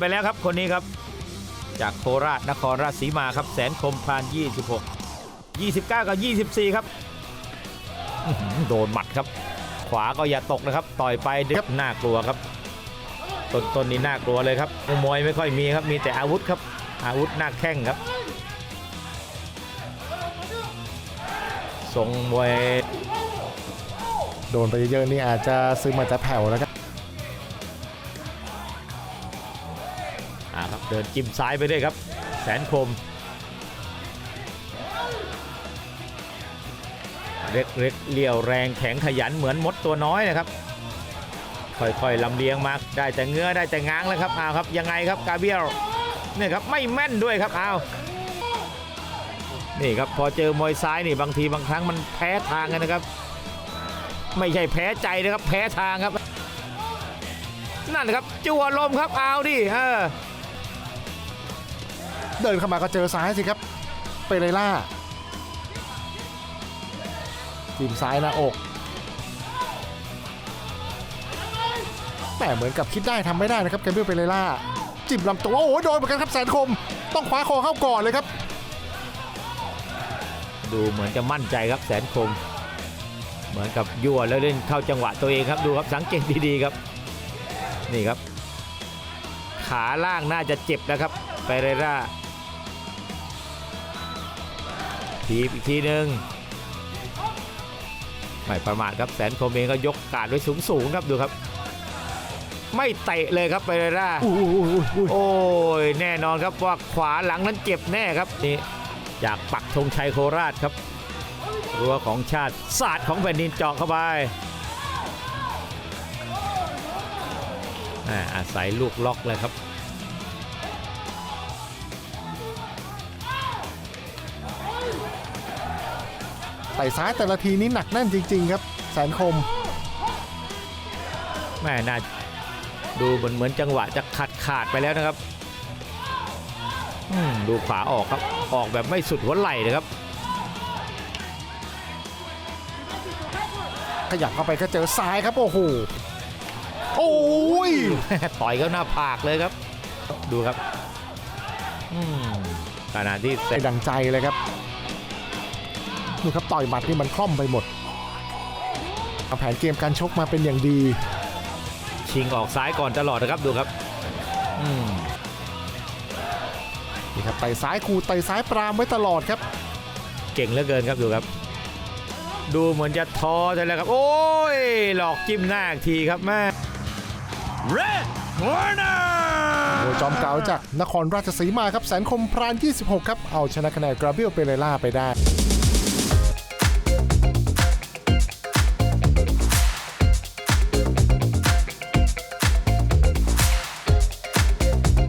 ไปแล้วครับคนนี้ครับ จากโคราชนครราชสีมาครับ แสนคมพาน 26 29 กับ 24 ครับอื้อหือโดนหมัดครับ ขวาก็อย่าตกนะครับ ต่อยไปดึกน่ากลัวครับต้นต้นนี้น่ากลัวเลยครับมวยไม่ค่อยมีครับมีแต่อาวุธครับ อาวุธหน้าแข้งครับทรงมวยโดนไปเยอะๆนี่อาจจะซึมอาจจะแผ่วแล้วครับ อ่าครับเดินจิ้มซ้ายไปด้วยครับ แสนคมเล็กเล็กเลี้ยวแรงแข็งขยันเหมือนมดตัวน้อยนะครับ ค่อยๆลำเลียงมาได้แต่เงื้อได้แต่ง้างแล้วครับเอาครับยังไงครับกาเบียลเนี่ยครับไม่แม่นด้วยครับเอานี่ครับพอเจอมวยซ้ายนี่บางทีบางครั้งมันแพ้ทางกันนะครับ ไม่ใช่แพ้ใจนะครับแพ้ทางครับ นั่นนะครับจั่วลมครับเอาดิเออ เดินเข้ามาก็เจอซ้ายสิครับเปเรล่าจิ้มซ้ายหน้าอกแหมเหมือนกับคิดได้ทำไม่ได้นะครับแกมเบลเปเรล่าจิ้มลำตัวโอ้โหโดนเหมือนกันครับแสนคม ต้องคว้าคอเข้าก่อนเลยครับ ดูเหมือนจะมั่นใจครับแสนคม เหมือนกับยั่วแล้วเล่นเข้าจังหวะตัวเองครับดูครับสังเกตดีๆครับ นี่ครับ ขาล่างน่าจะเจ็บนะครับไปเรร่า ทีบอีกทีหนึ่งไม่ประมาทครับแสนคมเองก็ยกการไว้สูงๆครับดูครับ ไม่เตะเลยครับไปเรร่าอุ้ยอุ้ยอุ้ยอุ้ยโอ้ยแน่นอนครับว่าขวาหลังนั้นเจ็บแน่ครับนี่จากปักธงชัยโคราชครับรั้วของชาติศาสตร์ของแผ่นดินเจาะเข้าไปอ่าอาศัยลูกล็อกเลยครับ ต่ซ้ายแต่ละทีนี้หนักแน่นจริง ๆ ครับ แสนคมแม่น่าดูเหมือนเหมือนจังหวะจะขาดขาดไปแล้วนะครับอืมดูขวาออกครับออกแบบไม่สุดหัวไหล่นะครับ ขยับเข้าไปก็เจอซ้ายครับโอ้โหโอ้ยต่อยเข้าหน้าผากเลยครับ ดูครับอืมขณะที่เซได้ดังใจเลยครับ ดูครับต่อยหมัดนี่มันคล่อมไปหมดวางแผนเกมการชกมาเป็นอย่างดี ชิงออกซ้ายก่อนตลอดนะครับดูครับอืมนี่ครับไต่ซ้ายคูไต่ซ้ายปรามไว้ตลอดครับ เก่งเหลือเกินครับดูครับ ดูเหมือนจะท้อใช่แล้วครับ โอ้ย หลอกจิ้มหน้าอีกทีครับแม่ Red Corner โดยจอมเก่าจากนครราชสีมาครับแสนคมพราน 26 ครับ เอาชนะคะแนนกราเบียลเปเรล่าไปได้